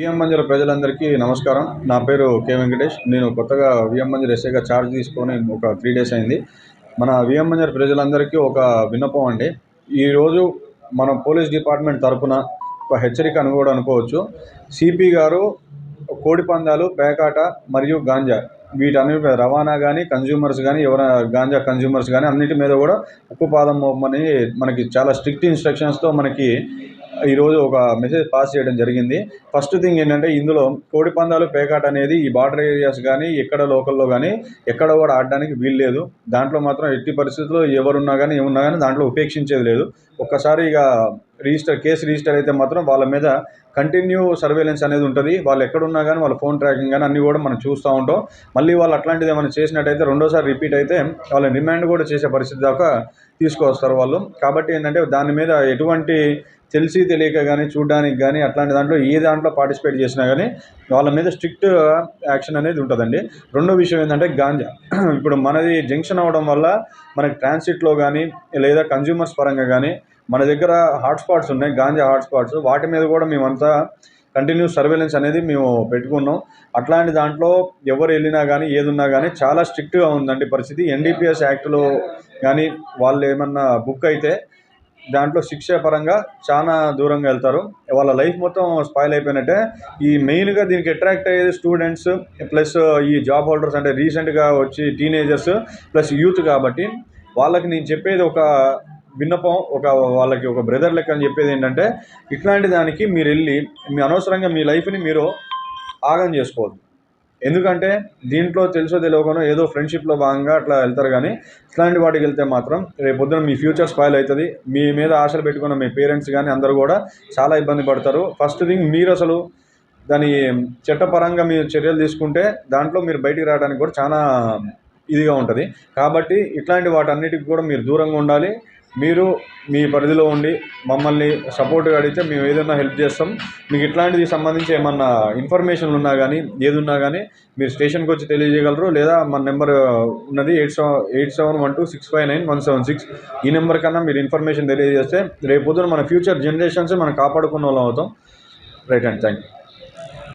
VM మంజుల ప్రజలందరికీ నమస్కారం. నా పేరు కె వెంకటేష్. నేను కొత్తగా విఎం మంజుల ఎస్ఏగా ఛార్జ్ తీసుకొని ఒక త్రీ డేస్ అయింది. మన విఎం మంజుల ప్రజలందరికీ ఒక విన్నపం అండి. ఈరోజు మన పోలీస్ డిపార్ట్మెంట్ తరఫున ఒక హెచ్చరిక అని కూడా అనుకోవచ్చు. సిపి గారు కోడి పందాలు పేకాట మరియు గాంజా వీటన్ని రవాణా కానీ కన్జ్యూమర్స్ కానీ ఎవరైనా గాంజా కన్జ్యూమర్స్ కానీ అన్నిటి మీద కూడా ఉప్పు పాదం మోపమని మనకి చాలా స్ట్రిక్ట్ ఇన్స్ట్రక్షన్స్తో మనకి ఈరోజు ఒక మెసేజ్ పాస్ చేయడం జరిగింది. ఫస్ట్ థింగ్ ఏంటంటే ఇందులో కోడి పందాలు పేకాట అనేది ఈ బార్డర్ ఏరియాస్ కానీ ఎక్కడ లోకల్లో కానీ ఎక్కడ కూడా ఆడడానికి వీలు లేదు. దాంట్లో మాత్రం ఎట్టి పరిస్థితుల్లో ఎవరున్నా కానీ ఏమున్నా కానీ దాంట్లో ఉపేక్షించేది లేదు. ఒక్కసారి ఇక రిజిస్టర్ కేసు రిజిస్టర్ అయితే మాత్రం వాళ్ళ మీద కంటిన్యూ సర్వేలెన్స్ అనేది ఉంటుంది. వాళ్ళు ఎక్కడున్నా కానీ వాళ్ళ ఫోన్ ట్రాకింగ్ కానీ అన్నీ కూడా మనం చూస్తూ ఉంటాం. మళ్ళీ వాళ్ళు అట్లాంటిది ఏమైనా చేసినట్టయితే రెండోసారి రిపీట్ అయితే వాళ్ళ రిమాండ్ కూడా చేసే పరిస్థితి దాకా తీసుకొస్తారు వాళ్ళు. కాబట్టి ఏంటంటే దాని మీద ఎటువంటి తెలిసి తెలియక కానీ చూడడానికి కానీ అట్లాంటి దాంట్లో ఏ దాంట్లో పార్టిసిపేట్ చేసినా కానీ వాళ్ళ మీద స్ట్రిక్ట్ యాక్షన్ అనేది ఉంటుందండి. రెండో విషయం ఏంటంటే గాంజా. ఇప్పుడు మనది జంక్షన్ అవడం వల్ల మనకి ట్రాన్సిట్లో కానీ లేదా కన్జ్యూమర్స్ పరంగా కానీ మన దగ్గర హాట్స్పాట్స్ ఉన్నాయి గాంజా హాట్స్పాట్స్ వాటి మీద కూడా మేమంతా కంటిన్యూస్ సర్వేలెన్స్ అనేది మేము పెట్టుకున్నాం. అట్లాంటి దాంట్లో ఎవరు వెళ్ళినా కానీ ఏది ఉన్నా కానీ చాలా స్ట్రిక్ట్గా ఉందండి పరిస్థితి. ఎన్డీపీఎస్ యాక్ట్లో కానీ వాళ్ళు ఏమన్నా బుక్ అయితే దాంట్లో శిక్ష పరంగా చాలా దూరంగా వెళ్తారు. వాళ్ళ లైఫ్ మొత్తం స్పాయిల్ అయిపోయినట్టే. ఈ మెయిన్గా దీనికి అట్రాక్ట్ అయ్యేది స్టూడెంట్స్ ప్లస్ ఈ జాబ్ హోల్డర్స్ అంటే రీసెంట్గా వచ్చి టీనేజర్స్ ప్లస్ యూత్ కాబట్టి వాళ్ళకి నేను చెప్పేది ఒక విన్నపం ఒక వాళ్ళకి ఒక బ్రదర్ లెక్క అని చెప్పేది ఏంటంటే ఇట్లాంటి దానికి మీరు వెళ్ళి మీ అనవసరంగా మీ లైఫ్ని మీరు ఆగం చేసుకోవద్దు. ఎందుకంటే దీంట్లో తెలుసో తెలియకనో ఏదో ఫ్రెండ్షిప్లో భాగంగా అట్లా వెళ్తారు కానీ ఇట్లాంటి వాటికి వెళ్తే మాత్రం రేపు మీ ఫ్యూచర్ స్పాయిల్ అవుతుంది. మీ మీద ఆశలు పెట్టుకున్న మీ పేరెంట్స్ కానీ అందరూ కూడా చాలా ఇబ్బంది పడతారు. ఫస్ట్ థింగ్ మీరు అసలు దాని చట్టపరంగా మీరు చర్యలు తీసుకుంటే దాంట్లో మీరు బయటికి రావడానికి కూడా చాలా ఇదిగా ఉంటుంది. కాబట్టి ఇట్లాంటి వాటన్నిటికి కూడా మీరు దూరంగా ఉండాలి. మీరు మీ పరిధిలో ఉండి మమ్మల్ని సపోర్ట్గా అడిగితే మేము ఏదైనా హెల్ప్ చేస్తాం. మీకు ఇట్లాంటిది సంబంధించి ఏమన్నా ఇన్ఫర్మేషన్ ఉన్నా కానీ ఏది ఉన్నా కానీ మీరు స్టేషన్కి వచ్చి తెలియజేయగలరు లేదా మన నెంబర్ ఉన్నది eight seven eight seven one two six five nine one seven six ఈ నెంబర్ కన్నా మీరు ఇన్ఫర్మేషన్ తెలియజేస్తే రేపు పొద్దున మన ఫ్యూచర్ జనరేషన్స్ మనం కాపాడుకున్న వాళ్ళం అవుతాం. Right and thank you.